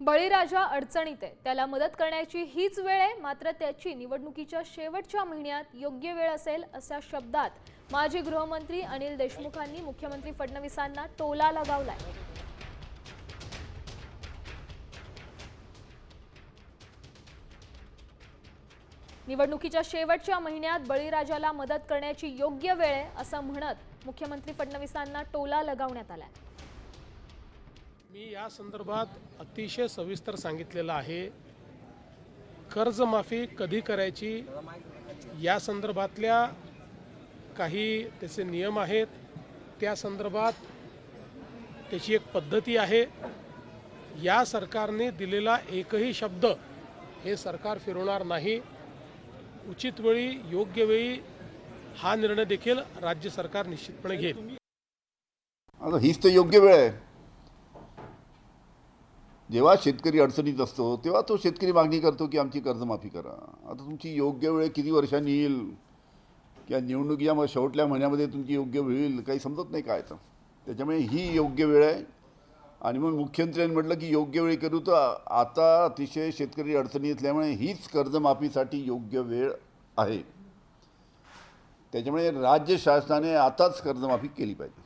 बळीराजा अडचणीत आहे. त्याला मदत करण्याची हीच वेळ आहे मात्र त्याची निवडणुकीच्या शेवटच्या महिन्यात योग्य वेळ असेल अशा शब्दात माजी गृहमंत्री अनिल देशमुखांनी मुख्यमंत्री फडणवीसांना टोला लगावलाय. निवडणुकीच्या शेवटच्या महिन्यात बळीराजाला मदत करण्याची योग्य वेळ आहे असं म्हणत मुख्यमंत्री फडणवीसांना टोला लगावण्यात आलाय. मी या संदर्भात अतिशय सविस्तर सांगितलेलं आहे. कर्जमाफी कधी करायची? या संदर्भातल्या काही त्याचे नियम आहेत. त्या संदर्भात त्याची एक पद्धती आहे. या सरकारने दिलेला एकही शब्द हे सरकार फिरवणार नाही. उचित वेळी योग्य वेळी हा निर्णय देखील राज्य सरकार निश्चितपणे घेईल. हीच तर योग्य वेळ आहे. जेव्हा शेतकरी अडचणीत असतो तेव्हा तो शेतकरी मागणी करतो की आमची कर्जमाफी करा. आता तुमची योग्य वेळ किती वर्षांनी येईल? किंवा निवडणुकीच्या मग शेवटल्या महिन्यामध्ये तुमची योग्य वेळ येईल? काही समजत नाही काय तर त्याच्यामुळे ही योग्य वेळ आहे. आणि मग मुख्यमंत्र्यांनी म्हटलं की योग्य वेळी करू तर आता अतिशय शेतकरी अडचणी असल्यामुळे हीच कर्जमाफीसाठी योग्य वेळ आहे. त्याच्यामुळे राज्य शासनाने आताच कर्जमाफी केली पाहिजे.